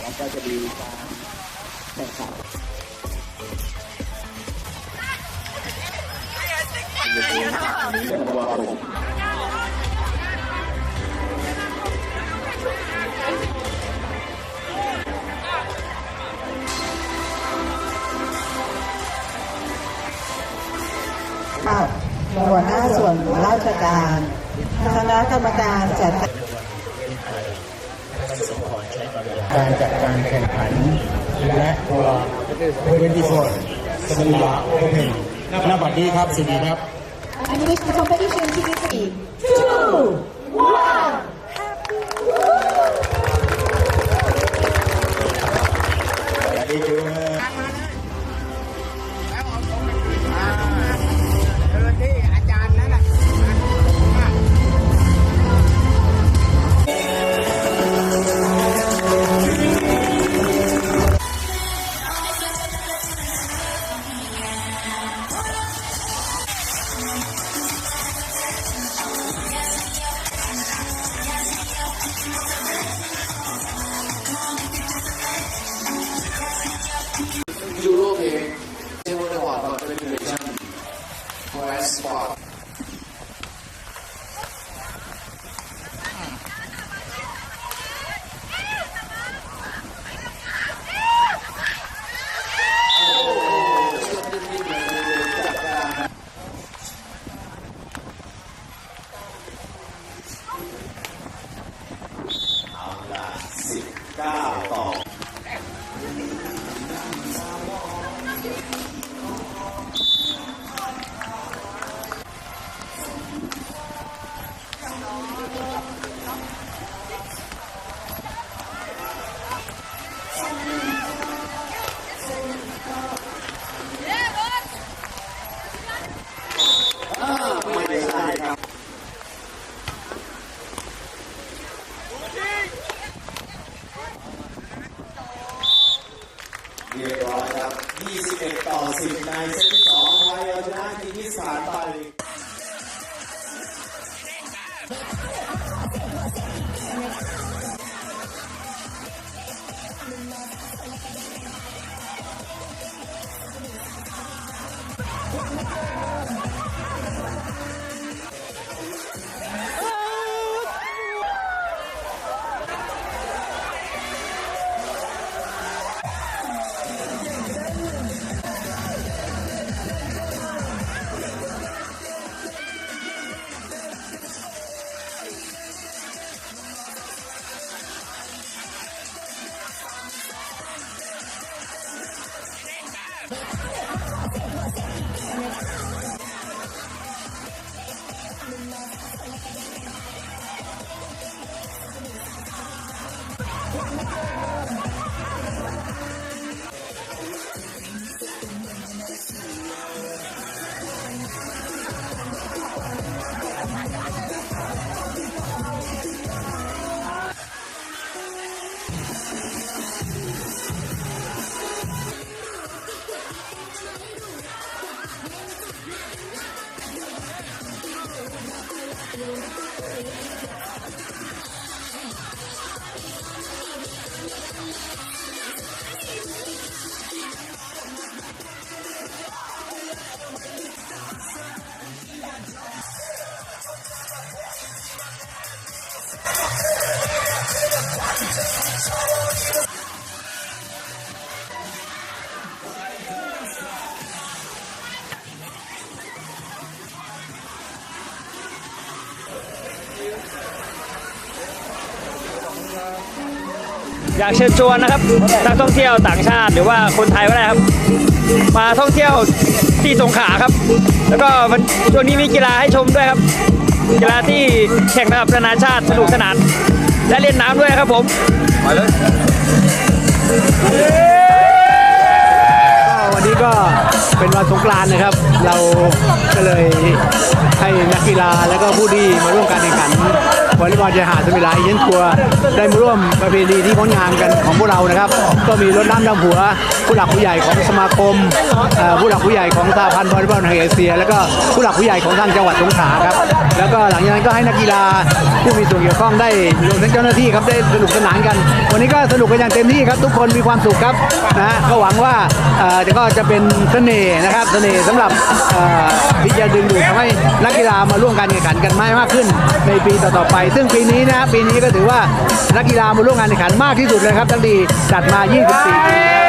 แล้วก็จะมีการแข่งขันธันวาคมค่ะหัวหน้าส่วนราชการคณะกรรมการจัด การจัดการแข่งขัน และตัวเวนตี้โฟร์สมิลาโอเพ่นหน้าบัดนี้ครับสวัสดีครับ Animation Competition TV 3 2 1 เรียบร้อยครับ 21 ต่อ 10 ในเซตที่2ไทยเอาชนะกิกิสถานไป Yeah. อยากเชิญชวนนะครับนักท่องเที่ยวต่างชาติหรือว่าคนไทยก็ได้ครับ มาท่องเที่ยวที่สงขลาครับ แล้วก็มันช่วงนี้มีกีฬาให้ชมด้วยครับ กีฬาที่แข่งระดับนานาชาติสนุกสนาน และเล่นน้ำด้วยครับผมมาเลยก็วันนี้ก็เป็นวันสงกรานต์นะครับ เราก็เลยให้นักกีฬาและก็ผู้ที่มาร่วมการแข่งขัน วอลเลย์บอลชายหาดสมิลาเอียนทัวร์ได้มาร่วมประเพณีที่งดงามกันของพวกเรานะครับ ก็มีรถน้ำดำหัว ผู้หลักผู้ใหญ่ของสมาคมผู้หลักผู้ใหญ่ของสหพันธ์วอลเลย์บอลแห่งเอเชีย แล้วก็ผู้หลักผู้ใหญ่ของทางจังหวัดสงขลาครับแล้วก็หลังจากนั้นก็ให้นักกีฬาผู้มีส่วนเกี่ยวข้องได้รวมทั้งเจ้าหน้าที่ครับได้สนุกสนานกัน วันนี้ก็สนุกกันอย่างเต็มที่ครับ ทุกคนมีความสุขครับนะก็หวังว่าเอ่อจะก็จะเป็นเสน่ห์นะครับเสน่ห์สำหรับที่จะดึงดูดทำให้นักกีฬามาร่วมการแข่งขันกันมากมากขึ้น ในปีต่อๆไปซึ่งปีนี้นะปีนี้ก็ถือว่านักกีฬามาร่วมงานแข่งขันมากที่สุดเลยครับตั้งดีจัดมา 24ปี